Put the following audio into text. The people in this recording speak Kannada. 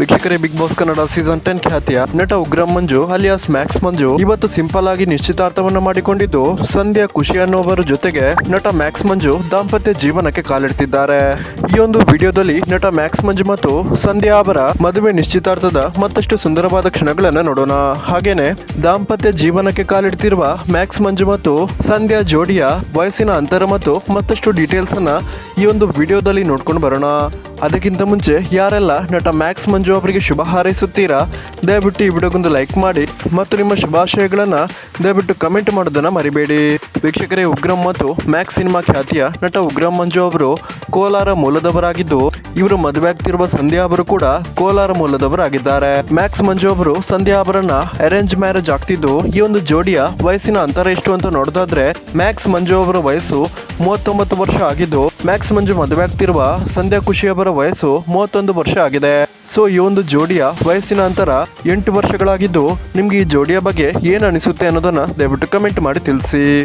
ವೀಕ್ಷಕರೇ Bigg Boss Kannada season ten ಖ್ಯಾತಿಯ ನಟ ಉಗ್ರಂ ಮಂಜು, ಅಲಿಯಾಸ್ ಮ್ಯಾಕ್ಸ್ ಮಂಜು ಇವತ್ತು ಸಿಂಪಲ್ ಆಗಿ ನಿಶ್ಚಿತಾರ್ಥವನ್ನ ಮಾಡಿಕೊಂಡಿದ್ದು ಸಂಧ್ಯಾ ಖುಷಿ ಅನ್ನೋವರ ಜೊತೆಗೆ ನಟ ಮ್ಯಾಕ್ಸ್ ಮಂಜು ದಾಂಪತ್ಯ ಜೀವನಕ್ಕೆ ಕಾಲಿಡ್ತಿದ್ದಾರೆ. ಈ ಒಂದು ವಿಡಿಯೋದಲ್ಲಿ ನಟ ಮ್ಯಾಕ್ಸ್ ಮಂಜು ಮತ್ತು ಸಂಧ್ಯಾ ಅವರ ಮದುವೆ ನಿಶ್ಚಿತಾರ್ಥದ ಮತ್ತಷ್ಟು ಸುಂದರವಾದ ಕ್ಷಣಗಳನ್ನು ನೋಡೋಣ. ಹಾಗೇನೆ ದಾಂಪತ್ಯ ಜೀವನಕ್ಕೆ ಕಾಲಿಡ್ತಿರುವ ಮ್ಯಾಕ್ಸ್ ಮಂಜು ಮತ್ತು ಸಂಧ್ಯಾ ಜೋಡಿಯ ವಯಸ್ಸಿನ ಅಂತರ ಮತ್ತು ಮತ್ತಷ್ಟು ಡೀಟೇಲ್ಸ್ ಅನ್ನ ಈ ಒಂದು ವಿಡಿಯೋದಲ್ಲಿ ನೋಡ್ಕೊಂಡು ಬರೋಣ. ಅದಕ್ಕಿಂತ ಮುಂಚೆ ಯಾರೆಲ್ಲ ನಟ ಮ್ಯಾಕ್ಸ್ ಮಂಜು ಅವರಿಗೆ ಶುಭ ಹಾರೈಸುತ್ತೀರಾ, ದಯವಿಟ್ಟು ಈ ವಿಡಿಯೋಗೊಂದು ಲೈಕ್ ಮಾಡಿ ಮತ್ತು ನಿಮ್ಮ ಶುಭಾಶಯಗಳನ್ನು ದಯವಿಟ್ಟು ಕಮೆಂಟ್ ಮಾಡೋದನ್ನು ಮರಿಬೇಡಿ. ವೀಕ್ಷಕರೇ, ಉಗ್ರಂ ಮತ್ತು ಮ್ಯಾಕ್ಸ್ ಸಿನಿಮಾ ಖ್ಯಾತಿಯ ನಟ ಉಗ್ರಂ ಮಂಜು ಅವರು ಕೋಲಾರ ಮೂಲದವರಾಗಿದ್ದು, ಇವರು ಮದುವೆ ಆಗ್ತಿರುವ ಸಂಧ್ಯಾ ಅವರು ಕೂಡ ಕೋಲಾರ ಮೂಲದವರಾಗಿದ್ದಾರೆ. ಮ್ಯಾಕ್ಸ್ ಮಂಜು ಅವರು ಸಂಧ್ಯಾ ಅವರನ್ನ ಅರೇಂಜ್ ಮ್ಯಾರೇಜ್ ಆಗ್ತಿದ್ದು, ಈ ಒಂದು ಜೋಡಿಯ ವಯಸ್ಸಿನ ಅಂತರ ಎಷ್ಟು ಅಂತ ನೋಡೋದಾದ್ರೆ, ಮ್ಯಾಕ್ಸ್ ಮಂಜು ಅವರ ವಯಸ್ಸು ಮೂವತ್ತೊಂಬತ್ತು ವರ್ಷ ಆಗಿದ್ದು ಮ್ಯಾಕ್ಸ್ ಮಂಜು ಮದುವೆ ಆಗ್ತಿರುವ ಸಂಧ್ಯಾ ಖುಷಿ ಅವರ ವಯಸ್ಸು ಮೂವತ್ತೊಂದು ವರ್ಷ ಆಗಿದೆ. ಸೊ, ಈ ಒಂದು ಜೋಡಿಯ ವಯಸ್ಸಿನ ಅಂತರ ಎಂಟು ವರ್ಷಗಳಾಗಿದ್ದು ನಿಮ್ಗೆ ಈ ಜೋಡಿಯ ಬಗ್ಗೆ ಏನು ಅನಿಸುತ್ತೆ ಅನ್ನೋದನ್ನ ದಯವಿಟ್ಟು ಕಮೆಂಟ್ ಮಾಡಿ ತಿಳಿಸಿ.